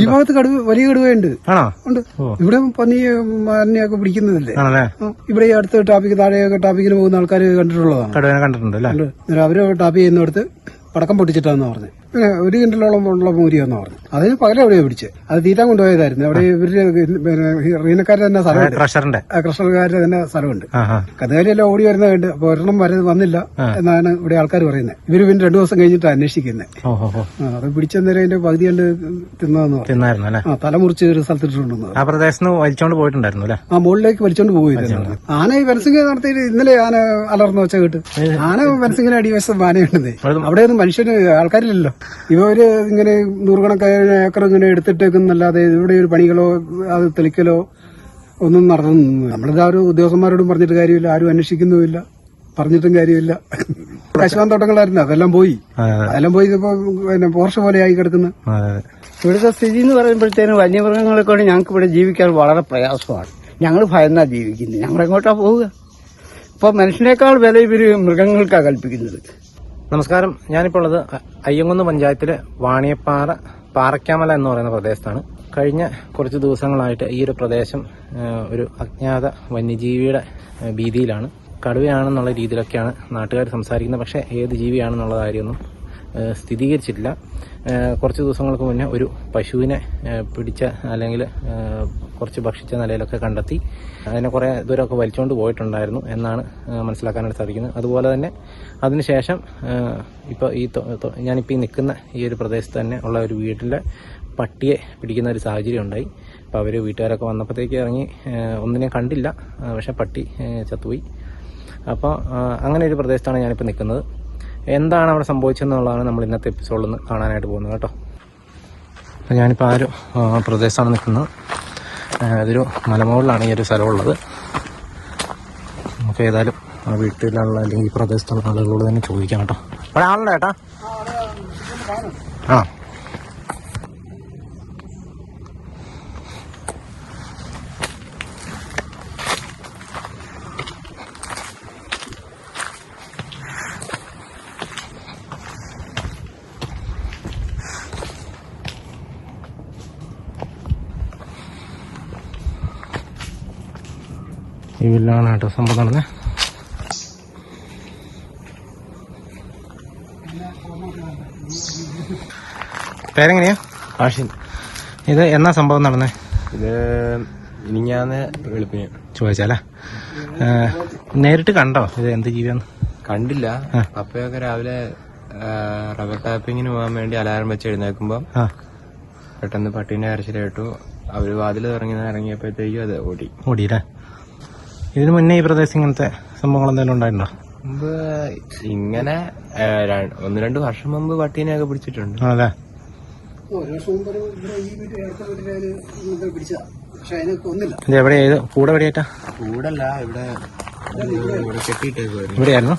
ഈ ഭാഗത്ത് കടുവ വലിയ കടുവയുണ്ട്. ആണോ? ഉണ്ട്. ഇവിടെ പന്നി മാനിനെയൊക്കെ പിടിക്കുന്നതല്ലേ? ആണല്ലേ? ഇവിടെ ഈ അടുത്ത് ടാപ്പിക്ക് താഴെയൊക്കെ ടാപ്പിക്കിന് പോകുന്ന ആൾക്കാർ കണ്ടിട്ടുള്ളതാണ്. കടുവനെ കണ്ടിട്ടുണ്ട് അല്ലേ? അവർ ടാപ്പ് ചെയ്യുന്നിടത്ത് പടക്കം പൊട്ടിച്ചിട്ടാന്ന് പറഞ്ഞു. പിന്നെ ഒരു കിണ്ടലോളം ഉള്ള മൂരിയെന്ന് പറഞ്ഞു. അതിന് പകരം എവിടെയാ പിടിച്ച്? അത് തീറ്റാൻ കൊണ്ടുപോയതായിരുന്നു. അവിടെ ഇവർ റീനക്കാരുടെ തന്നെ സ്ഥലമുണ്ട്. ക്രഷറിന്റെ. തന്നെ സ്ഥലമുണ്ട്. കന്നുകാലിയെല്ലാം ഓടി വരുന്നത് കണ്ട് അപ്പൊ ഒരെണ്ണം വരെ വന്നില്ല എന്നാണ് ഇവിടെ ആൾക്കാർ പറയുന്നത് ഇവർ പിന്നെ രണ്ടു ദിവസം കഴിഞ്ഞിട്ട് അന്വേഷിക്കുന്നത് അത് പിടിച്ചെന്നേരം അതിന്റെ പകുതി കണ്ട് തിന്നതെന്ന് പറഞ്ഞു. തല മുറിച്ച് ഒരു സ്ഥലത്തിട്ടുണ്ടെന്ന് ആ പ്രദേശത്ത് വലിച്ചോണ്ട് പോയിട്ടുണ്ടായിരുന്നു അല്ലേ? ആ മുകളിലേക്ക് വലിച്ചോണ്ട് പോയിരുന്നു ആന ഈ വനസിംഗ് നടത്തിയിട്ട് ഇന്നലെ ആന അലർന്നു വെച്ച കേട്ട്. ആന വനസിംഗിന് അടിവശം ആനയുണ്ടെന്നേ. അവിടെ മനുഷ്യന് ആൾക്കാരില്ലല്ലോ. ഇവർ ഇങ്ങനെ നൂറുകണക്കായ ഏക്കർ ഇങ്ങനെ എടുത്തിട്ടേക്കുന്നല്ലാതെ ഇവിടെ ഒരു പണികളോ അത് തെളിക്കലോ ഒന്നും നടന്നു നമ്മളിത് ആ ഒരു ഉദ്യോഗസ്ഥന്മാരോടും പറഞ്ഞിട്ട് കാര്യമില്ല. ആരും അന്വേഷിക്കുന്നുമില്ല. പറഞ്ഞിട്ടും കാര്യമില്ല. കശുവാൻ തോട്ടങ്ങളായിരുന്നു അതെല്ലാം പോയി. അതെ അതെ അതെല്ലാം പോയി ഇപ്പൊ പിന്നെ പോർഷ പോലെ ആയി കിടക്കുന്നു. ഇവിടുത്തെ സ്ഥിതി എന്ന് പറയുമ്പോഴത്തേനും വന്യമൃഗങ്ങളെ കൊണ്ട് ഞങ്ങൾക്ക് ഇവിടെ ജീവിക്കാൻ വളരെ പ്രയാസമാണ്. ഞങ്ങൾ ഭയന്നാ ജീവിക്കുന്നത്. ഞങ്ങൾ എങ്ങോട്ടാ പോവുക? ഇപ്പോൾ മനുഷ്യനേക്കാൾ വില ഇവർ മൃഗങ്ങൾക്കാണ് കൽപ്പിക്കുന്നത്. നമസ്കാരം. ഞാനിപ്പോൾ ഉള്ളത് അയ്യങ്കുന്ന് പഞ്ചായത്തിലെ വാണിയപ്പാറ പാറയ്ക്കാമല എന്ന് പറയുന്ന പ്രദേശത്താണ്. കഴിഞ്ഞ കുറച്ച് ദിവസങ്ങളായിട്ട് ഈ ഒരു പ്രദേശം ഒരു അജ്ഞാത വന്യജീവിയുടെ ഭീതിയിലാണ്. കടുവയാണെന്നുള്ള രീതിയിലൊക്കെയാണ് നാട്ടുകാർ സംസാരിക്കുന്നത്. പക്ഷേ ഏത് ജീവിയാണെന്നുള്ള കാര്യമൊന്നും സ്ഥിരീകരിച്ചിട്ടില്ല. കുറച്ച് ദിവസങ്ങൾക്ക് മുന്നേ ഒരു പശുവിനെ പിടിച്ച അല്ലെങ്കിൽ കുറച്ച് ഭക്ഷിച്ച നിലയിലൊക്കെ കണ്ടെത്തി. അതിനെ കുറേ ദൂരമൊക്കെ വലിച്ചുകൊണ്ട് പോയിട്ടുണ്ടായിരുന്നു എന്നാണ് മനസ്സിലാക്കാനായിട്ട് സാധിക്കുന്നത്. അതുപോലെ തന്നെ അതിനുശേഷം ഇപ്പോൾ ഈ ഞാനിപ്പോൾ ഈ നിൽക്കുന്ന ഈ ഒരു പ്രദേശത്ത് തന്നെ ഉള്ള ഒരു വീട്ടിലെ പട്ടിയെ പിടിക്കുന്ന ഒരു സാഹചര്യം ഉണ്ടായി. അപ്പോൾ അവർ വീട്ടുകാരൊക്കെ വന്നപ്പോഴത്തേക്ക് ഇറങ്ങി ഒന്നിനെ കണ്ടില്ല. പക്ഷെ പട്ടി ചത്തുപോയി. അപ്പോൾ അങ്ങനെ ഒരു പ്രദേശത്താണ് ഞാനിപ്പോൾ നിൽക്കുന്നത് എന്താണ് അവിടെ സംഭവിച്ചതെന്നുള്ളതാണ് നമ്മൾ ഇന്നത്തെ എപ്പിസോഡിൽ നിന്ന് കാണാനായിട്ട് പോകുന്നത് കേട്ടോ. അപ്പം ഞാനിപ്പോൾ ആ ഒരു പ്രദേശമാണ് പ്രദേശത്താണ് നിൽക്കുന്നത്. അതൊരു ഇതൊരു മലമുകളിലാണ് ഈ ഒരു സ്ഥലമുള്ളത്. നമുക്ക് ഏതായാലും ആ വീട്ടിലുള്ള അല്ലെങ്കിൽ ഈ പ്രദേശത്തുള്ള ആളുകളോട് തന്നെ ചോദിക്കാം കേട്ടോ. ചേട്ടാ ആ. ഈ വില്ലാണ് കേട്ടോ സംഭവം നടന്നേ. പേരെങ്ങനെയാ? ആഷിൻ. ഇത് എന്നാ സംഭവം നടന്നേ? ഇത് ഇനിങ്ങാന്ന് വെളുപ്പിന്. ചോദിച്ചാലേ നേരിട്ട് കണ്ടോ? ഇത് എന്ത് ജീവിയാന്ന്? കണ്ടില്ല. അപ്പയൊക്കെ രാവിലെ റബ്ബർ ടാപ്പിങ്ങിന് പോകാൻ വേണ്ടി അലാറം വെച്ച് എഴുന്നേക്കുമ്പോ പെട്ടെന്ന് പട്ടീനെ കരച്ചിൽ കേട്ടു അവർ വാതിൽ ഇറങ്ങി ഇറങ്ങിയപ്പോഴത്തേക്കും അത് ഓടി. ഓടിയില്ലേ? ഇതിന് മുന്നേ ഈ പ്രദേശം ഇങ്ങനത്തെ സംഭവങ്ങൾ എന്തെങ്കിലും ഉണ്ടായിട്ടുണ്ടോ? മുമ്പ് ഇങ്ങനെ ര- ഒന്ന് രണ്ട് വർഷം മുമ്പ് പട്ടീനെയൊക്കെ പിടിച്ചിട്ടുണ്ട്. അതെ. ഒരു വർഷം മുമ്പ് ഒരു ഇവിടെ ഈ വീട്ടിൽ ഇങ്ങനത്തെ പിടിച്ചതാ പക്ഷെ അതിനെ കൊന്നില്ല ഇത് എവിടെ? ഏത് കൂടെ എവിടെയായിട്ടാ? കൂടല്ല ഇവിടെ ഇവിടെ കെട്ടിയിട്ടേക്കുവായിരുന്നു ഇവിടെയായിരുന്നു.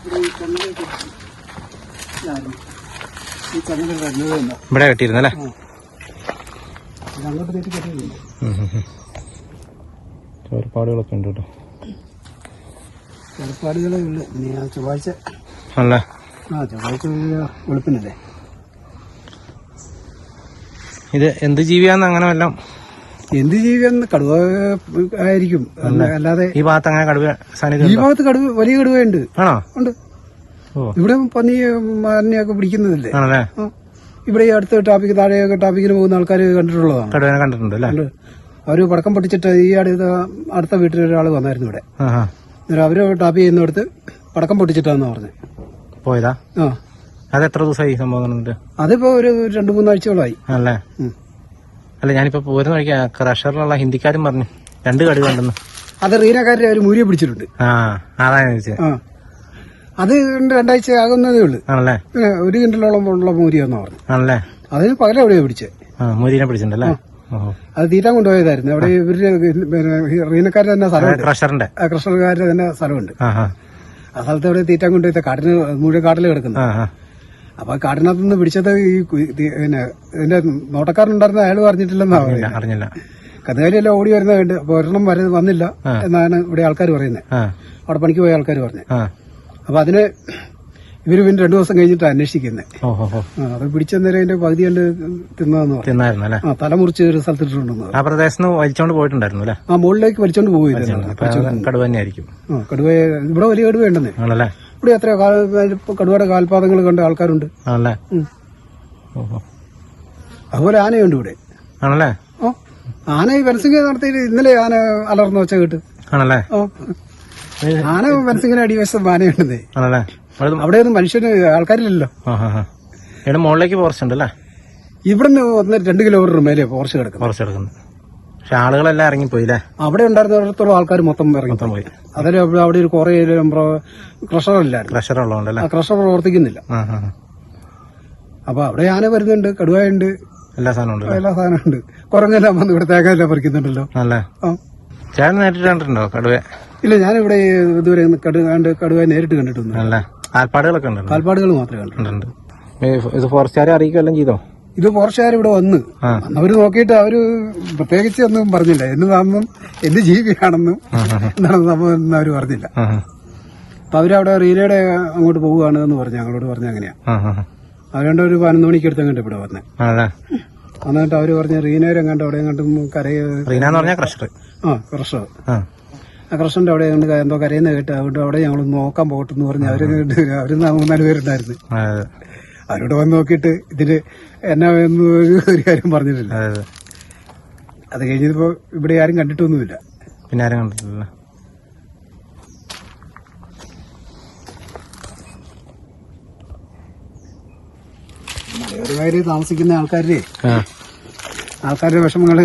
ഇവിടെ ഈ ഇതായിരുന്നു. ഈ കണ്ണിൽ വരുന്നത് തന്നെ ഇവിടെ അങ്ങോട്ട് ചോരപ്പാടുകളൊക്കെ ഉണ്ട് കേട്ടോ. ഏർപ്പാടുകളേ ഉള്ളു. ഇനി ആ ചൊവ്വാഴ്ച അല്ല? ആ ചൊവ്വാഴ്ച ഒരു വെളുപ്പിനല്ലേ? ഇത് എന്ത് ജീവിയാന്ന് അങ്ങനെ വല്ലതും? എന്ത് ജീവിയെന്ന് കടുവ ആയിരിക്കും. അല്ലാതെ ഈ ഭാഗത്ത് അങ്ങനെ കടുവ സാന്നിധ്യം ഈ ഭാഗത്ത് കടുവ വലിയ കടുവയുണ്ട്. ആണോ? ഉണ്ട്. ഇവിടെ പന്നി മാനിനെയൊക്കെ പിടിക്കുന്നതല്ലേ? ആണല്ലേ. ഇവിടെ ഈ അടുത്ത ടാപ്പിക്ക് താഴെയൊക്കെ ടാപ്പിക്കിന് പോകുന്ന ആൾക്കാർ കണ്ടിട്ടുള്ളതാണ്. കടുവനെ കണ്ടിട്ടുണ്ട് അല്ലേ. അവർ പടക്കം പൊട്ടിച്ചിട്ട് ഈ അടുത്ത അടുത്ത വീട്ടിൽ ഒരാൾ വന്നായിരുന്നു ഇവിടെ. ആ ആ അന്നേരം അവർ ടാപ്പ് ചെയ്യുന്നിടത്ത് പടക്കം പൊട്ടിച്ചിട്ടാന്ന് പറഞ്ഞു. പോയതാ? ആ. അത് എത്ര ദിവസമായി ഈ സംഭവം നടന്നിട്ട് അതിപ്പോ ഒരു രണ്ടു മൂന്നാഴ്ചകളായി അല്ലേ ഉം. അല്ല ഞാനിപ്പോ പോരുന്ന വഴിക്ക് ക്രഷറിലുള്ള ഹിന്ദിക്കാരും പറഞ്ഞു. രണ്ട് കടുവ ഉണ്ടെന്ന്. അത് റീനക്കാരെ ഒരു മുരിയെ പിടിച്ചിട്ടുണ്ട്. ആ അതാ ചോദിച്ചത് ആ. അത് രണ്ട് രണ്ടാഴ്ച ആകുന്നതേ ഉള്ളു. ആണല്ലേ? ഒരു കിണ്ടലോളം ഉള്ള എന്ന് പറഞ്ഞു. ആണല്ലേ? അതിന് പകരം എവിടെയാ പിടിച്ചത് ആ മൂരിനെ പിടിച്ചിട്ടുണ്ടല്ലേ? അത് തീറ്റാൻ കൊണ്ടുപോയതായിരുന്നു. അവിടെ ഇവർ റീനക്കാരുടെ തന്നെ സ്ഥലമുണ്ട്. ക്രഷറിന്റെ. തന്നെ സ്ഥലമുണ്ട്. ആ സ്ഥലത്ത് എവിടെ തീറ്റാൻ കൊണ്ടുപോയി കാട്ടിന് മുഴുവൻ കാട്ടിൽ കിടക്കുന്നു. ആ ആ. അപ്പൊ കാട്ടിനകത്ത് നിന്ന് പിടിച്ചത് ഈ പിന്നെ ഇതിന്റെ നോട്ടക്കാരനുണ്ടായിരുന്ന അയാൾ പറഞ്ഞിട്ടില്ലെന്നാ ഇല്ല അറിഞ്ഞില്ല. കന്നുകാലിയെല്ലാം ഓടി വരുന്നത് കണ്ട് അപ്പൊ ഒരെണ്ണം വരെ വന്നില്ല എന്നാണ് ഇവിടെ ആൾക്കാർ പറയുന്നത് അവിടെ പണിക്ക് പോയ ആൾക്കാർ പറഞ്ഞത് അപ്പൊ അതിന് ഇവർ പിന്നെ രണ്ടു ദിവസം കഴിഞ്ഞിട്ട് അന്വേഷിക്കുന്നത് അത് പിടിച്ചെന്നേരം അതിന്റെ പകുതി കണ്ട് തിന്നതെന്ന് തിന്നായിരുന്നു ആ തല മുറിച്ച് ഒരു സ്ഥലത്തിട്ടുണ്ടെന്ന് ഇട്ടിട്ടുണ്ടെന്ന് ആ പ്രദേശത്ത് വലിച്ചോണ്ട് പോയിട്ടുണ്ടായിരുന്നു അല്ലേ? ആ മുകളിലേക്ക് വലിച്ചോണ്ട് പോയിരുന്നു കടുവ തന്നെയായിരിക്കും കടുവ ഇവിടെ വലിയ കടുവ ഉണ്ടെന്നേ. ആണല്ലേ? ഇവിടെ എത്ര കടുവയുടെ കാൽപാദങ്ങൾ കണ്ട ആൾക്കാരുണ്ട്. ആണല്ലേ? അതുപോലെ ആനയുണ്ട് ഇവിടെ. ആണല്ലേ? ഓ ആന ഈ പരസ്യം നടത്തി ഇന്നലെ ആന അലർന്ന് വെച്ച കേട്ട്. ആണല്ലേ? ഓ. ആന മനസ്സിങ്ങനെ അടിവശം ആനയുണ്ടെന്നേ ആണല്ലേ? അവിടെ ഒന്നും മനുഷ്യന് ആൾക്കാരില്ലല്ലോ. ഇവിടെ മുകളിലേക്ക് ഫോറസ്റ്റ് ഉണ്ടല്ലേ ഇവിടെ ഇവിടുന്ന് ഒന്ന് രണ്ട് കിലോമീറ്റർ മേലെ ഫോറസ്റ്റ് കിടക്കും ഫോറസ്റ്റ് കിടക്കുന്നു പക്ഷെ ആളുകളെല്ലാം ഇറങ്ങിപ്പോയി അല്ലേ അവിടെ ഉണ്ടായിരുന്നിടത്തോളം ആൾക്കാർ മൊത്തം ഇറങ്ങി മൊത്തം പോയി. അതിൽ അവിടെ ഒരു കുറേ ക്രഷർ ഇല്ലായിരുന്നു പ്രഷർ ഉള്ളതുകൊണ്ടല്ലേ? ആ ക്രഷർ പ്രവർത്തിക്കുന്നില്ല. അപ്പൊ അവിടെ ആന വരുന്നുണ്ട് കടുവായുണ്ട്. എല്ലാ സാധനവും ഉണ്ട് എല്ലാ ഉണ്ട്. കുരങ്ങെല്ലാം വന്ന് ഇവിടെ തേങ്ങ എല്ലാം പറിക്കുന്നുണ്ടല്ലോ. അല്ലേ ആ. ചേട്ടൻ നേരിട്ട് കണ്ടിട്ടുണ്ടോ കടുവ ഇല്ല ഞാനിവിടെ ഇതുവരെ കടുവ കണ്ട് നേരിട്ട് കണ്ടിട്ടുണ്ട് അല്ലേ. ആൽപ്പാടുകളൊക്കെ ഉണ്ടല്ലോ കാൽപ്പാടുകൾ മാത്രമേ കണ്ടിട്ടുണ്ട്. ഇത് ഫോറസ്റ്റുകാരെ അറിയിക്കുകയെല്ലാം ചെയ്തോ? ഇത് ഫോറസ്റ്റുകാർ ഇവിടെ വന്ന്. അവർ നോക്കിയിട്ട് അവർ പ്രത്യേകിച്ച് ഒന്നും പറഞ്ഞില്ല. എന്നതാണെന്നും എന്ത് ജീവിയാണെന്നും എന്താണ് സംഭവം എന്ന് അവർ പറഞ്ഞില്ല. അപ്പൊ അവരവിടെ റീലയുടെ അങ്ങോട്ട് പോവുകയാണ് എന്ന് പറഞ്ഞു ഞങ്ങളോട് പറഞ്ഞ അങ്ങനെയാ. അവരുടെ. ഒരു പതിനൊന്ന് മണിക്ക് എടുത്ത് അങ്ങോട്ട് ഇവിടെ വന്നേ. എന്നിട്ട് അവർ പറഞ്ഞ റീനയുടെ കണ്ടു അവിടെ കണ്ടും കരയ റീന എന്ന് പറഞ്ഞാൽ ക്രഷർ ആ ക്രഷർ ആ. അവിടെ എന്തോ കരയുന്ന കേട്ട് അതുകൊണ്ട് അവിടെ ഞങ്ങൾ നോക്കാൻ പോകട്ടെന്ന് പറഞ്ഞ് അവർ അവർ മൂന്നാൽ പേരുണ്ടായിരുന്നു. അവരോട് വന്ന് നോക്കിയിട്ട് ഇതിൽ എന്നാ എന്ന് ഒരു കാര്യം പറഞ്ഞിട്ടില്ല. അതെ. കഴിഞ്ഞപ്പോ ഇവിടെ ആരും കണ്ടിട്ടൊന്നുമില്ല. പിന്നെ ആരും കണ്ടിട്ടില്ല. മലയോരമായി താമസിക്കുന്ന ആൾക്കാരുടെ ആൾക്കാരുടെ വിഷമങ്ങൾ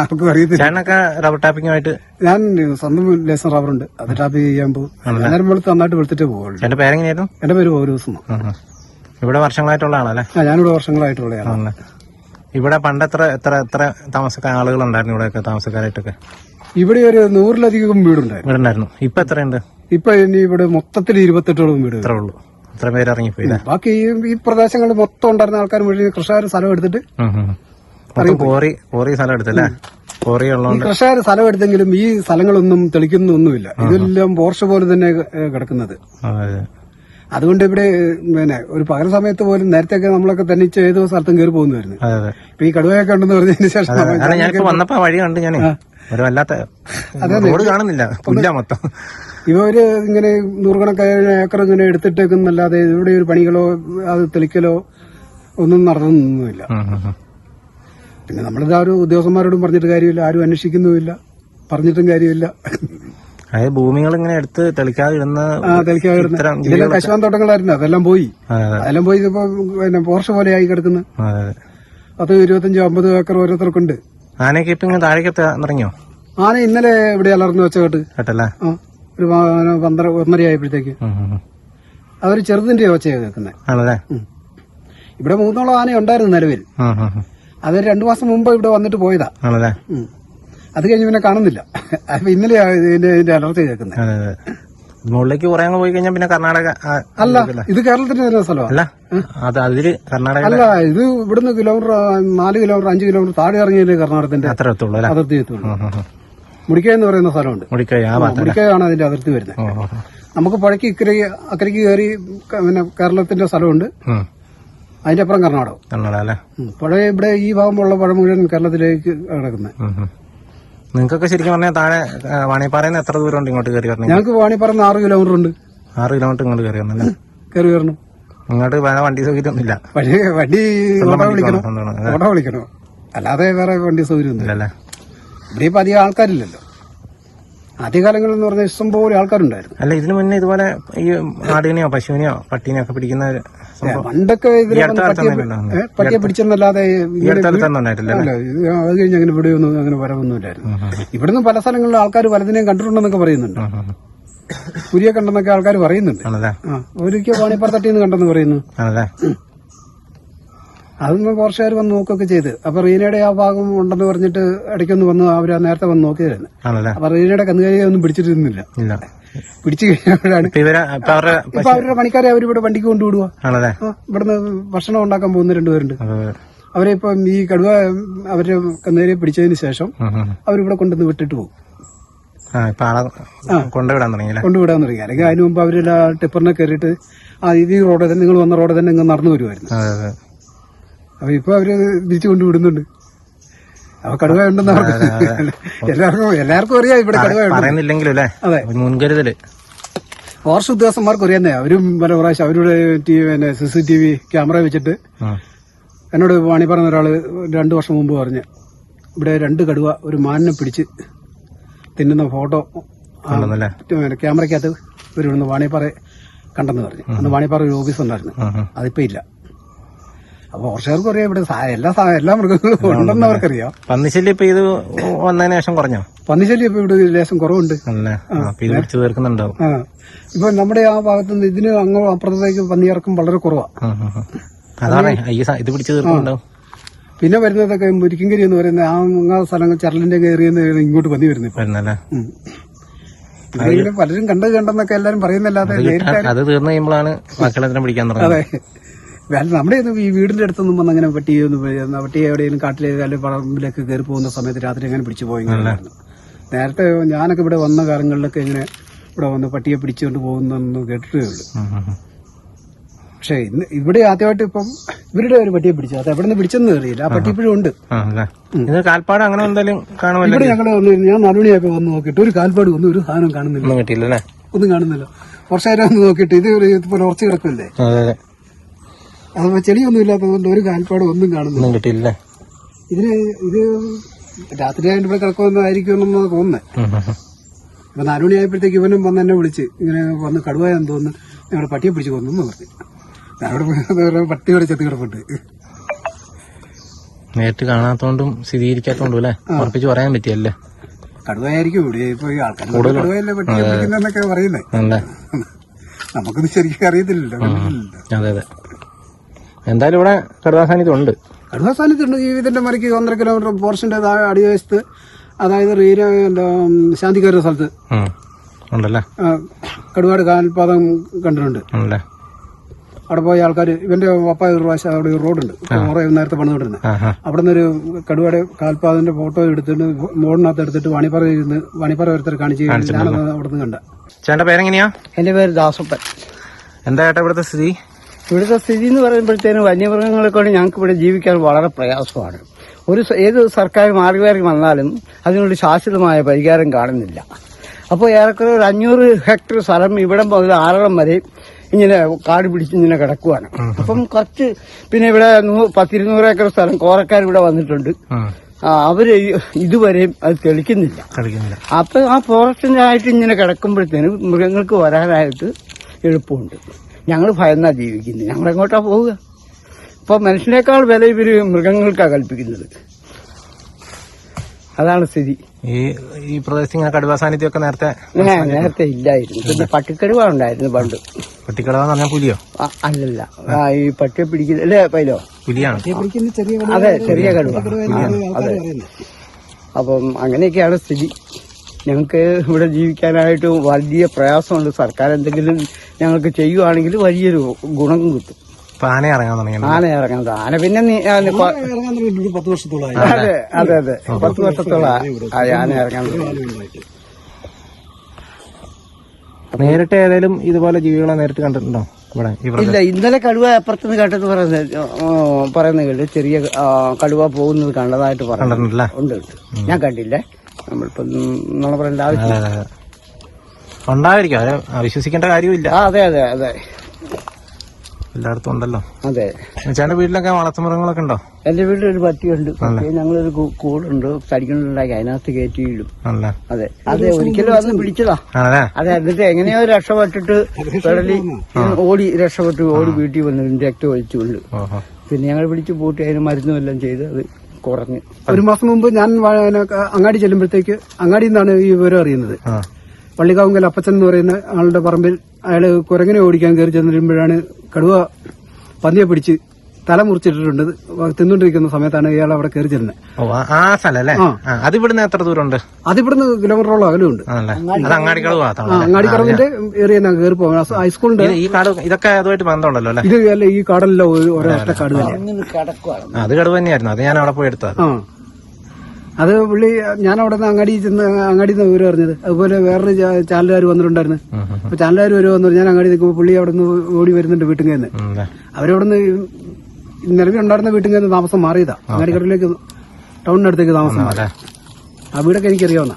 ആർക്കും അറിയത്തില്ല. ചേട്ടനൊക്കെ റബ്ബർ ടാപ്പിങ്ങുമായിട്ട് ഞാൻ സ്വന്തം ലേസൺ റബ്ബറുണ്ട് അത് ടാപ്പ് ചെയ്യാൻ പോകും. എല്ലാവരും വെളുത്ത് നന്നായിട്ട് വെളുത്തിട്ടേ പോകുള്ളൂ എന്റെ പേരെങ്ങനെയായിരുന്നു? എന്റെ പേര് ഒരു ദിവസം. ഇവിടെ വർഷങ്ങളായിട്ടുള്ള ആളല്ലേ ആ ഞാനിവിടെ വർഷങ്ങളായിട്ടുള്ളതാണ് ഇവിടെ പണ്ട് എത്ര എത്ര എത്ര താമസക്കാർ ആളുകളുണ്ടായിരുന്നു ഇവിടെയൊക്കെ താമസക്കാരായിട്ടൊക്കെ? ഇവിടെ ഒരു നൂറിലധികം വീടുണ്ടായിരുന്നു. വീടുണ്ടായിരുന്നു. ഇപ്പൊ എത്രയുണ്ട്? ഇപ്പൊ ഇനി ഇവിടെ മൊത്തത്തിൽ ഇരുപത്തെട്ടോളം വീട് ഇത്രേ ഉള്ളൂ. ഇത്ര പേര് ഇറങ്ങിപ്പോയി ബാക്കി ഈ പ്രദേശങ്ങളിൽ മൊത്തം ഉണ്ടായിരുന്ന ആൾക്കാർ മുഴുവൻ കൃഷിക്കാർ സ്ഥലം എടുത്തിട്ട് കോറി കോറി സ്ഥലം എടുത്തല്ലേ? കോറി ഉള്ളതുകൊണ്ട് കൃഷിക്കാർ സ്ഥലം എടുത്തെങ്കിലും ഈ സ്ഥലങ്ങളൊന്നും തെളിക്കുന്നൊന്നുമില്ല. ഇതെല്ലാം പോർഷ പോലെ തന്നെ കിടക്കുന്നത്. അതെ. അതുകൊണ്ട് ഇവിടെ പിന്നെ ഒരു പകൽ സമയത്ത് പോലും നേരത്തെയൊക്കെ നമ്മളൊക്കെ തന്നെ ഏതോ സ്ഥലത്തും കയറി പോകുന്നതായിരുന്നു. ഇപ്പൊ ഈ കടുവയൊക്കെ ഉണ്ടെന്ന് പറഞ്ഞതിന് ശേഷം ഞാനിപ്പോ വന്നപ്പോ വഴി കണ്ട് ഞാൻ ഒരു വല്ലാത്ത റോഡ് കാണുന്നില്ല. പുല്ല മൊത്തം. ഇവർ ഇങ്ങനെ നൂറുകണക്കായ ഏക്കർ ഇങ്ങനെ എടുത്തിട്ടേക്കുന്നല്ലാതെ ഇവിടെ ഒരു പണികളോ അത് തെളിക്കലോ ഒന്നും നടന്നൊന്നുമില്ല. പിന്നെ നമ്മളിത് ആ ഒരു ഉദ്യോഗസ്ഥന്മാരോടും പറഞ്ഞിട്ട് കാര്യമില്ല ആരും അന്വേഷിക്കുന്നുമില്ല പറഞ്ഞിട്ടും കാര്യമില്ല. അതായത് ഭൂമികൾ ഇങ്ങനെ എടുത്ത് തെളിക്കാതെ ഇടുന്ന കശുവാൻ തോട്ടങ്ങളായിരുന്നു അതെല്ലാം പോയി. അതെ അതെ. അതെല്ലാം പോയി ഇപ്പൊ പിന്നെ പോർഷ പോലെ ആയി കിടക്കുന്നു പത്ത് ഇരുപത്തഞ്ചോ അമ്പത് ഏക്കർ ഓരോരുത്തർക്കുണ്ട്. ആനയൊക്കെ ഇപ്പൊ ഇങ്ങനെ താഴേക്ക് ഇറങ്ങിയോ ആന ഇന്നലെ ഇവിടെ അലർന്നു വെച്ച കേട്ട്. കേട്ടല്ലേ? ഒരു പന്ത്ര ഒന്നര ആയപ്പോഴത്തേക്ക്. അതൊരു ചെറുതിന്റെ ഒച്ചയാണ് കേൾക്കുന്നത് ആണല്ലേ? ഇവിടെ മൂന്നോളം ആന ഉണ്ടായിരുന്നു നിലവിൽ. അത് രണ്ടു മാസം മുമ്പ് ഇവിടെ വന്നിട്ട് പോയതാ. ആണല്ലേ. അത് കഴിഞ്ഞ് പിന്നെ കാണുന്നില്ല. അപ്പൊ ഇന്നലെ ഇതിന്റെ അലർത്തി കേൾക്കുന്നത് മുകളിലേക്ക് കുറെ അങ്ങ് പോയി കഴിഞ്ഞാൽ പിന്നെ കർണാടക അല്ല ഇത് കേരളത്തിന്റെ തന്നെ സ്ഥലമാണ് അത് അതിൽ കർണാടക അല്ല ഇത് ഇവിടുന്ന് കിലോമീറ്റർ നാല് കിലോമീറ്റർ അഞ്ച് കിലോമീറ്റർ താഴെ ഇറങ്ങിയല്ലേ കർണാടകത്തിന്റെ? അത്ര എത്തുള്ളൂ അതിർത്തി എത്തുള്ളൂ. മുടിക്ക എന്ന് പറയുന്ന സ്ഥലമുണ്ട്. മുടിക്കയാണ് അതിന്റെ അതിർത്തി വരുന്നത്. നമുക്ക് പുഴയ്ക്ക് ഇക്കരയ്ക്ക് അക്കരയ്ക്ക് കയറി പിന്നെ കേരളത്തിന്റെ സ്ഥലമുണ്ട്. അതിന്റെ അപ്പുറം കർണാടകം. കർണാടക അല്ലേ? ഉം. പുഴ ഇവിടെ ഈ ഭാഗമുള്ള പുഴ മുഴുവൻ കേരളത്തിലേക്ക് കിടക്കുന്നത്. നിങ്ങൾക്കൊക്കെ ശരിക്കും പറഞ്ഞാൽ താഴെ വാണിപ്പാറയിൽ നിന്ന് എത്ര ദൂരം ഉണ്ട് ഇങ്ങോട്ട് കയറി വരണം? ഞങ്ങൾക്ക് വാണിപ്പാറ ആറ് കിലോമീറ്റർ ഉണ്ട്. ആറ് കിലോമീറ്റർ ഇങ്ങോട്ട് കയറി വരണം കയറി വരണം. ഇങ്ങോട്ട് വേറെ വണ്ടി സൗകര്യം ഒന്നുമില്ല വണ്ടി ഓട്ടോ വിളിക്കണം. ഓട്ടോ വിളിക്കണോ. അല്ലാതെ വേറെ വണ്ടി സൗകര്യം ഒന്നുമില്ല ഇവിടെ ഇപ്പൊ അധികം ആൾക്കാരില്ലല്ലോ. ആദ്യകാലങ്ങളിൽ എന്ന് പറഞ്ഞാൽ ഇഷ്ടംപോലെ ആൾക്കാരുണ്ടായിരുന്നു. അല്ല ഇതിനു മുന്നേ ഇതുപോലെ ഈ ആടിനെയോ പശുവിനെയോ പട്ടിനെയോ ഒക്കെ പിടിക്കുന്ന പണ്ടൊക്കെ ഇതിനെ പട്ടിയെ പിടിച്ചെന്നല്ലാതെ അത് കഴിഞ്ഞ് അങ്ങനെ ഇവിടെയൊന്നും അങ്ങനെ വരവൊന്നുമില്ലായിരുന്നു. ഇവിടുന്ന് പല സ്ഥലങ്ങളിലും ആൾക്കാർ പലതിനെയും കണ്ടിട്ടുണ്ടെന്നൊക്കെ പറയുന്നുണ്ട്. പുരിയെ കണ്ടെന്നൊക്കെ ആൾക്കാർ പറയുന്നുണ്ട്. ഒരിക്കൽ വാണിപ്പുറത്തട്ടിന്ന് കണ്ടെന്ന് പറയുന്നു. അതൊന്നും കുറച്ചുകാർ വന്ന് നോക്കുകയൊക്കെ ചെയ്ത്. അപ്പൊ റീനയുടെ ആ ഭാഗം ഉണ്ടെന്ന് പറഞ്ഞിട്ട് ഇടയ്ക്കൊന്ന് വന്ന് അവർ നേരത്തെ വന്ന് നോക്കിയതായിരുന്നു. അപ്പൊ റീനയുടെ കന്നുകാലിയെ ഒന്നും പിടിച്ചിരുന്നില്ല. ഇല്ല. പിടിച്ചു കഴിഞ്ഞപ്പോഴാണ് ഇപ്പൊ അവരുടെ പണിക്കാരെ അവരിവിടെ വണ്ടിക്ക് കൊണ്ടുവിടുക ഇവിടുന്ന് ഭക്ഷണം ഉണ്ടാക്കാൻ പോകുന്ന രണ്ടുപേരുണ്ട് അവരെ ഇപ്പം ഈ കടുവ അവരുടെ കന്നുകാലിയെ പിടിച്ചതിന് ശേഷം. അവരിവിടെ കൊണ്ടുവന്ന് വിട്ടിട്ട് പോകും. കൊണ്ടുവിടാൻ തുടങ്ങി അല്ലെങ്കിൽ അതിന് മുമ്പ് അവരെല്ലാം ടിപ്പറിനെ കയറിയിട്ട് ആ ഇത് ഈ റോഡ് തന്നെ നിങ്ങൾ വന്ന റോഡ് തന്നെ ഇങ്ങ് നടന്നു വരുമായിരുന്നു. അപ്പൊ ഇപ്പൊ അവർ കൊണ്ട് വിടുന്നുണ്ട്. അപ്പൊ കടുവ ഉണ്ടെന്ന് അവർക്ക് എല്ലാവർക്കും എല്ലാവർക്കും അറിയാം ഇവിടെ കടുവ ഉണ്ട് പറയുന്നില്ലെങ്കിലും അല്ലേ? അതെ. ഒരു മുൻകരുതൽ ഫോറസ്റ്റ് ഉദ്യോഗസ്ഥന്മാർക്ക് അറിയാന്നേ അവരും പല പ്രാവശ്യം അവരുടെ പിന്നെ C C T V camera വെച്ചിട്ട് എന്നോട് വാണി പറഞ്ഞ ഒരാൾ രണ്ടു വർഷം മുമ്പ് പറഞ്ഞ് ഇവിടെ രണ്ട് കടുവ ഒരു മാനിനെ പിടിച്ച് തിന്നുന്ന ഫോട്ടോ ക്യാമറക്കകത്ത് ക്യാമറയ്ക്കകത്ത് ഇവിടുന്ന് വാണിപ്പാറ കണ്ടെന്ന് പറഞ്ഞു. അന്ന് വാണിപ്പാറ ഒരു ഓഫീസ് ഉണ്ടായിരുന്നു. അതിപ്പോ ഇല്ല. അപ്പൊ കർഷകർക്കും അറിയാം ഇവിടെ എല്ലാ എല്ലാ മൃഗങ്ങളും ഉണ്ടെന്ന് അവർക്കറിയാം. പന്നിശല്യം ഇപ്പൊ ഇത് വന്നതിന് ശേഷം കുറഞ്ഞോ? പന്നിശല്യം ഇപ്പൊ ഇവിടെ ലേശം കുറവുണ്ട്. തീർക്കുന്നുണ്ടാവും. ഇപ്പൊ നമ്മുടെ ആ ഭാഗത്ത് നിന്ന് ഇതിന് അങ്ങ് അപ്പുറത്തേക്ക് പന്നിയിറക്കം വളരെ കുറവാണ്. അതാണ് ഇത് പിടിച്ചു തീർക്കുന്നുണ്ടാവും. പിന്നെ വരുന്നതൊക്കെ മുരിക്കങ്കരി എന്ന് പറയുന്ന ആ അങ്ങാ സ്ഥലങ്ങൾ ചരലിന്റെ കയറി ഇങ്ങോട്ട് പന്നി വരുന്നത്. ഇതെങ്കിലും പലരും കണ്ടത് കണ്ടെന്നൊക്കെ എല്ലാരും പറയുന്നല്ലാതെ അത് തീർന്നു കഴിയുമ്പോഴാണ് മക്കളെ പിടിക്കാൻ തുടങ്ങുന്നത്. വേണ്ട നമ്മുടെ ഒന്നും ഈ വീടിന്റെ അടുത്തൊന്നും വന്ന് അങ്ങനെ പട്ടിയൊന്നും ഒന്നും പട്ടി എവിടെയെങ്കിലും കാട്ടിലേക്ക് അല്ലെങ്കിൽ പറമ്പിലേക്ക് കയറി പോകുന്ന സമയത്ത് രാത്രി അങ്ങനെ പിടിച്ചു പോയിരുന്നു നേരത്തെ ഞാനൊക്കെ ഇവിടെ വന്ന കാലങ്ങളിലൊക്കെ ഇങ്ങനെ ഇവിടെ വന്ന് പട്ടിയെ പിടിച്ചുകൊണ്ട് പോകുന്നെന്ന് കേട്ടിട്ടേ ഉള്ളൂ. പക്ഷെ ഇന്ന് ഇവിടെ ആദ്യമായിട്ട് ഇപ്പം ഇവരുടെ ഒരു പട്ടിയെ പിടിച്ചു. അത് എവിടെ നിന്ന് പിടിച്ചെന്ന് അറിയില്ല. ആ പട്ടി ഇപ്പോഴും ഉണ്ട്. കാൽപ്പാട് അങ്ങനെ എന്തായാലും ഇവിടെ ഞങ്ങൾ വന്ന് ഞാൻ നടുമണിയൊക്കെ വന്ന് നോക്കിയിട്ട് ഒരു കാൽപ്പാട് ഒന്നും ഒരു സാധനം കാണുന്നില്ല. ഒന്നും കാണുന്നില്ല. കുറച്ചേരം ഒന്ന് നോക്കിയിട്ട് ഇത് ഇതുപോലെ ഉറച്ചു കിടക്കില്ലേ അഥവാ ചെളിയൊന്നും ഇല്ലാത്തതുകൊണ്ട് ഒരു കാൽപ്പാട് ഒന്നും കാണുന്നില്ല. കിട്ടിയില്ല. ഇതിന് ഇത് രാത്രി ആയിട്ട് ഇവിടെ കിടക്കുമെന്നായിരിക്കുമെന്നാണ് തോന്നുന്നത്. ഇപ്പൊ നാലുമണി ആയപ്പോഴത്തേക്ക് ഇവനും വന്ന് എന്നെ വിളിച്ച് ഇങ്ങനെ വന്ന് കടുവായെന്ന് തോന്നുന്നു. ഞങ്ങളുടെ പട്ടിയെ പിടിച്ച് കൊന്നു പറഞ്ഞു. അവിടെ പട്ടിയോടെ ചെത്തി കിടപ്പുണ്ട്. നേരിട്ട് കാണാത്തോണ്ടും സ്ഥിരീകരിക്കാത്തോണ്ടും അല്ലേ? ഉറപ്പിച്ച് പറയാൻ പറ്റിയല്ലേ? കടുവയായിരിക്കും ഇവിടെ. ഇപ്പൊ ഈ ആൾക്കാർ കടുവയല്ലേ പിടിക്കുന്നതെന്നൊക്കെ പറയുന്നേ. നമുക്കൊന്നും ശരിക്കും അറിയത്തില്ലല്ലോ. അതെ അതെ. എന്തായാലും ഇവിടെ കടുവാ സാന്നിധ്യം ഉണ്ട് കടുവാ സാന്നിധ്യമുണ്ട് ഈ ജീവിതത്തിന്റെ മറിക്ക് ഒന്നര കിലോമീറ്റർ പോർഷന്റെ അടിവശത്ത് അതായത് റീര ശാന്തിക്കാരുടെ സ്ഥലത്ത്. കടുവാട് ഉണ്ടല്ലേ? കാൽപാദം കണ്ടിട്ടുണ്ട്. ഉണ്ടല്ലേ? അവിടെ പോയ ആൾക്കാർ ഇവന്റെ പപ്പ ഒരു പ്രാവശ്യം അവിടെ ഒരു റോഡുണ്ട്. കുറെ നേരത്തെ പണിതുകൊണ്ടിരുന്നത് അവിടെ നിന്നൊരു കടുവയുടെ കാൽപാദന്റെ ഫോട്ടോ എടുത്തിട്ട് മോഡിനകത്ത് എടുത്തിട്ട് വണിപ്പറ ഇരുന്ന് വണിപ്പറ ഒരുത്തർ കാണിച്ച് ഞാനത് അവിടെ നിന്ന് കണ്ട. ചേട്ടന്റെ പേരെങ്ങനെയാ? എന്റെ പേര് ദാസപ്പൻ. എന്താ ചേട്ടാ ഇവിടുത്തെ സ്ഥിതി? ഇവിടുത്തെ സ്ഥിതി എന്ന് പറയുമ്പോഴത്തേനും വന്യമൃഗങ്ങളെ കൊണ്ട് ഞങ്ങൾക്ക് ഇവിടെ ജീവിക്കാൻ വളരെ പ്രയാസമാണ്. ഒരു ഏത് സർക്കാർ മാറി മാറി വന്നാലും അതിനൊരു ശാശ്വതമായ പരിഹാരം കാണുന്നില്ല. അപ്പോൾ ഏറെക്കുറെ ഒരു അഞ്ഞൂറ് ഹെക്ടർ സ്ഥലം ഇവിടം മുതൽ ആറളം വരെ ഇങ്ങനെ കാട് പിടിച്ച് ഇങ്ങനെ കിടക്കുവാണ്. അപ്പം കുറച്ച് പിന്നെ ഇവിടെ പത്തിരുന്നൂറ് ഏക്കർ സ്ഥലം കോറക്കാർ ഇവിടെ വന്നിട്ടുണ്ട്. അവർ ഇതുവരെയും അത് തെളിക്കുന്നില്ല. അപ്പൊ ആ ഫോറസ്റ്റിന്റെ ആയിട്ട് ഇങ്ങനെ കിടക്കുമ്പോഴത്തേനും മൃഗങ്ങൾക്ക് വരാനായിട്ട് എളുപ്പമുണ്ട്. ഞങ്ങൾ ഭയന്നാ ജീവിക്കുന്നത് ഞങ്ങൾ എങ്ങോട്ടാ പോവുക? ഇപ്പൊ മനുഷ്യനേക്കാൾ വില ഇവർ മൃഗങ്ങൾക്കാ കൽപ്പിക്കുന്നത്. അതാണ് സ്ഥിതി. ഈ ഈ പ്രദേശത്ത് ഇങ്ങനെ കടുവ സാന്നിധ്യമൊക്കെ നേരത്തെ നേരത്തെ ഇല്ലായിരുന്നു. പിന്നെ പട്ടിക്കടുവ ഉണ്ടായിരുന്നു പണ്ട്. പട്ടിക്കടുവ എന്ന് പറഞ്ഞാൽ പുലിയോ? അല്ലല്ല. ഈ പട്ടിയെ പിടിക്കുന്ന അല്ലേ പൈലോ? പുലിയാണ്. പിടിക്കുന്ന ചെറിയ അതെ ചെറിയ കടുവ. അതെ. അപ്പം അങ്ങനെയൊക്കെയാണ് സ്ഥിതി. ഞങ്ങൾക്ക് ഇവിടെ ജീവിക്കാനായിട്ട് വലിയ പ്രയാസമുണ്ട്. സർക്കാർ എന്തെങ്കിലും ഞങ്ങൾക്ക് ചെയ്യുവാണെങ്കിൽ വലിയൊരു ഗുണം കിട്ടും. ആന ഇറങ്ങാൻ തുടങ്ങി ആന ഇറങ്ങാൻ ആന പിന്നെ പത്ത് വർഷത്തോളം അതെ അതെ അതെ പത്ത് വർഷത്തോളം ആ ആന ഇറങ്ങാൻ തുടങ്ങി. നേരിട്ട് ഏതായാലും ഇതുപോലെ ജീവികളെ നേരിട്ട് കണ്ടിട്ടുണ്ടോ? ഇവിടെ ഇല്ല ഇന്നലെ കടുവ അപ്പുറത്തുനിന്ന് കേട്ടെന്ന് പറയുന്നത് പറയുന്നത് കേട്ടു. ചെറിയ കടുവ പോകുന്നത് കണ്ടതായിട്ട് പറഞ്ഞു ഉണ്ട്. ഞാൻ കണ്ടില്ലേ. നമ്മളിപ്പം നമ്മളെ പറയേണ്ട ആവശ്യം അതെ അതെ അതെ ഉണ്ടായിരിക്കും. വിശ്വസിക്കേണ്ട കാര്യമില്ല. ആ അതെ അതെ അതെ. എല്ലായിടത്തും ഉണ്ടല്ലോ. അതെ. ചേട്ടന്റെ വീട്ടിലൊക്കെ വളർത്തുമൃഗങ്ങളൊക്കെ ഉണ്ടോ? എന്റെ വീട്ടിൽ ഒരു പട്ടിയുണ്ട്. പട്ടിയെ ഞങ്ങളൊരു കൂ- കൂടുണ്ട് തടിക്കുന്നുണ്ടാക്കി അതിനകത്ത് കയറ്റിയിടും. അതെ. അതെ ഒരിക്കലും വന്ന് പിടിച്ചതാ. ആണല്ലേ? അതെ എന്നിട്ട് എങ്ങനെയോ രക്ഷപ്പെട്ടിട്ട് പെടലി ഓടി രക്ഷപ്പെട്ട് ഓടി വീട്ടിൽ വന്നു രക്തം ഒഴിച്ചുകൊണ്ട് ഓഹോ. പിന്നെ ഞങ്ങൾ പിടിച്ച് പൂട്ടി അതിന് മരുന്നും എല്ലാം ചെയ്ത് അത് കുറഞ്ഞു. ഒരു മാസം മുമ്പ് ഞാൻ അങ്ങാടി ചെല്ലുമ്പോഴത്തേക്ക് അങ്ങാടി നിന്നാണ് ഈ വിവരം അറിയുന്നത്. പള്ളിക്കാവുങ്കൽ അപ്പച്ചൻ എന്ന് പറയുന്ന ആളുടെ പറമ്പിൽ അയാൾ കുരങ്ങനെ ഓടിക്കാൻ കയറി ചെന്നിരുമ്പോഴാണ് കടുവ പന്നിയെ പിടിച്ച് തല മുറിച്ചിട്ടിട്ടുണ്ട്. തിന്നുകൊണ്ടിരിക്കുന്ന സമയത്താണ് ഇയാൾ അവിടെ കയറി ചെല്ലുന്നത് ആ- സ്ഥലല്ലേ? അത് ഇവിടുന്ന് എത്ര ദൂരമുണ്ട്? ഉണ്ട് അതിവിടുന്ന് കിലോമീറ്ററോളം അകലുണ്ട് ഉണ്ട് അത് അങ്ങാടിക്കടവിന്റെ ഏരിയ കയറി പോകാം. ഹൈസ്കൂളിന്റെ ഈ കാട് ഇതൊക്കെ അതുമായിട്ട് ബന്ധമുണ്ടല്ലോ അല്ലേ? ഇത് അല്ല ഈ കാടെല്ലാം ഒരു- കാട് തന്നെയാണ് അത് കടുവ തന്നെയായിരുന്നു. അത് ഞാൻ അവിടെ പോയി എടുത്തത്. അത് പുള്ളി ഞാൻ അവിടെ നിന്ന് അങ്ങാടി ചെന്ന് അങ്ങാടി നിന്ന് വിവരം അറിഞ്ഞത്. അതുപോലെ വേറൊരു ചാനലുകാർ വന്നിട്ടുണ്ടായിരുന്നു. അപ്പൊ ചാനലുകാർ വരുമോ എന്ന് പറഞ്ഞ് ഞാൻ അങ്ങാടി നിൽക്കുമ്പോൾ പുള്ളി അവിടെ നിന്ന് ഓടി വരുന്നുണ്ട് വീട്ടിൽ നിന്ന്. അവരവിടെ നിന്ന് നിലവിലുണ്ടായിരുന്ന വീട്ടിൽ നിന്ന് താമസം മാറിയതാ. അങ്ങാടിക്കടയിലേക്ക് ടൗണിനടുത്തേക്ക് താമസം മാറി. ആ വീടൊക്കെ എനിക്കറിയാവുന്ന.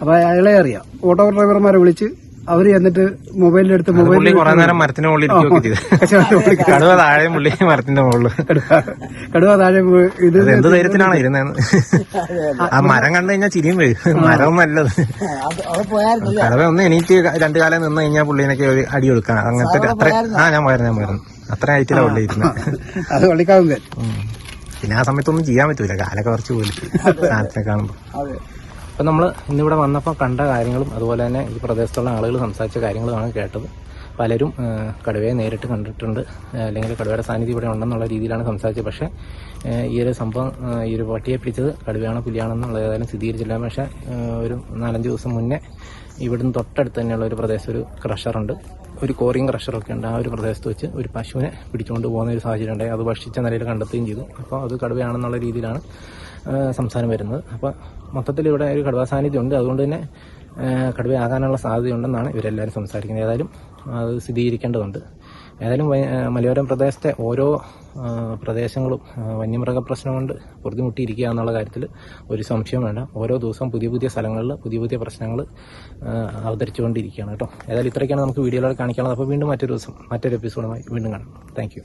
അപ്പൊ അയാളെ അറിയാം. ഓട്ടോ ഡ്രൈവർമാരെ വിളിച്ച് അവർ എന്നിട്ട് മൊബൈലിലെടുത്ത് മൊബൈലിൽ കുറെ നേരം മരത്തിന്റെ മുകളിൽ കടുവ താഴെ പുള്ളി മരത്തിന്റെ മുകളിൽ. കടുവ താഴെ ഇത് എന്ത് ധൈര്യത്തിലാണ് ഇരുന്നത് ആ മരം കണ്ടു കഴിഞ്ഞാൽ ചിരിയും വരും. മരവും നല്ലത്. കടുവ ഒന്ന് എണീറ്റ് രണ്ടു കാലം നിന്ന് കഴിഞ്ഞാൽ പുള്ളിനൊക്കെ ഒരു അടി കൊടുക്കാൻ. അങ്ങനത്തെ അത്ര ആ ഞാൻ പോയിരുന്നു ഞാൻ പോയിരുന്നു അത്ര ആയിട്ടില്ല പുള്ളി ഇരുന്നത് അത് വള്ളിക്കാവുമ്പേ പിന്നെ ആ സമയത്തൊന്നും ചെയ്യാൻ പറ്റൂല. കാലൊക്കെ കുറച്ച് പോലും സാധനത്തിനെ കാണുമ്പോൾ അപ്പൊ നമ്മൾ ഇന്നിവിടെ വന്നപ്പോൾ കണ്ട കാര്യങ്ങളും അതുപോലെ തന്നെ ഈ പ്രദേശത്തുള്ള ആളുകൾ സംസാരിച്ച കാര്യങ്ങളുമാണ് കേട്ടത്. പലരും കടുവയെ നേരിട്ട് കണ്ടിട്ടുണ്ട്. അല്ലെങ്കിൽ കടുവയുടെ സാന്നിധ്യം ഇവിടെ ഉണ്ടെന്നുള്ള രീതിയിലാണ് സംസാരിച്ചത്. പക്ഷേ ഈ ഒരു സംഭവം ഈ ഒരു പട്ടിയെ പിടിച്ചത് കടുവയാണോ പുലിയാണെന്നുള്ള ഏതായാലും സ്ഥിരീകരിച്ചില്ല. പക്ഷേ ഒരു നാലഞ്ച് ദിവസം മുന്നേ ഇവിടുന്ന് തൊട്ടടുത്ത് തന്നെയുള്ള ഒരു പ്രദേശം ഒരു ക്രഷറുണ്ട് ഒരു കോറിയും ക്രഷറൊക്കെ ഉണ്ട് ആ ഒരു പ്രദേശത്ത് വെച്ച് ഒരു പശുവിനെ പിടിച്ചുകൊണ്ട് പോകുന്ന ഒരു സാഹചര്യം ഉണ്ടായി. അത് ഭക്ഷിച്ച നിലയിൽ കണ്ടെത്തുകയും ചെയ്തു. അപ്പോൾ അത് കടുവയാണെന്നുള്ള രീതിയിലാണ് സംസാരം വരുന്നത്. അപ്പോൾ മൊത്തത്തിൽ ഇവിടെ ഒരു കടുവ സാന്നിധ്യം ഉണ്ട്. അതുകൊണ്ട് തന്നെ കടുവയാകാനുള്ള സാധ്യതയുണ്ടെന്നാണ് ഇവരെല്ലാവരും സംസാരിക്കുന്നത്. ഏതായാലും അത് സ്ഥിരീകരിക്കേണ്ടതുണ്ട്. ഏതായാലും മലയോര പ്രദേശത്തെ ഓരോ പ്രദേശങ്ങളും വന്യമൃഗ പ്രശ്നം കൊണ്ട് പൊറുതിമുട്ടിയിരിക്കുക എന്നുള്ള കാര്യത്തിൽ ഒരു സംശയം വേണ്ട. ഓരോ ദിവസം പുതിയ പുതിയ സ്ഥലങ്ങളിൽ പുതിയ പുതിയ പ്രശ്നങ്ങൾ അവതരിച്ചുകൊണ്ടിരിക്കുകയാണ് കേട്ടോ. ഏതായാലും ഇത്രയൊക്കെയാണ് നമുക്ക് വീഡിയോയിലൂടെ കാണിക്കാനുള്ളത്. അപ്പോൾ വീണ്ടും മറ്റൊരു ദിവസം മറ്റൊരു എപ്പിസോഡുമായി വീണ്ടും കാണാം. താങ്ക്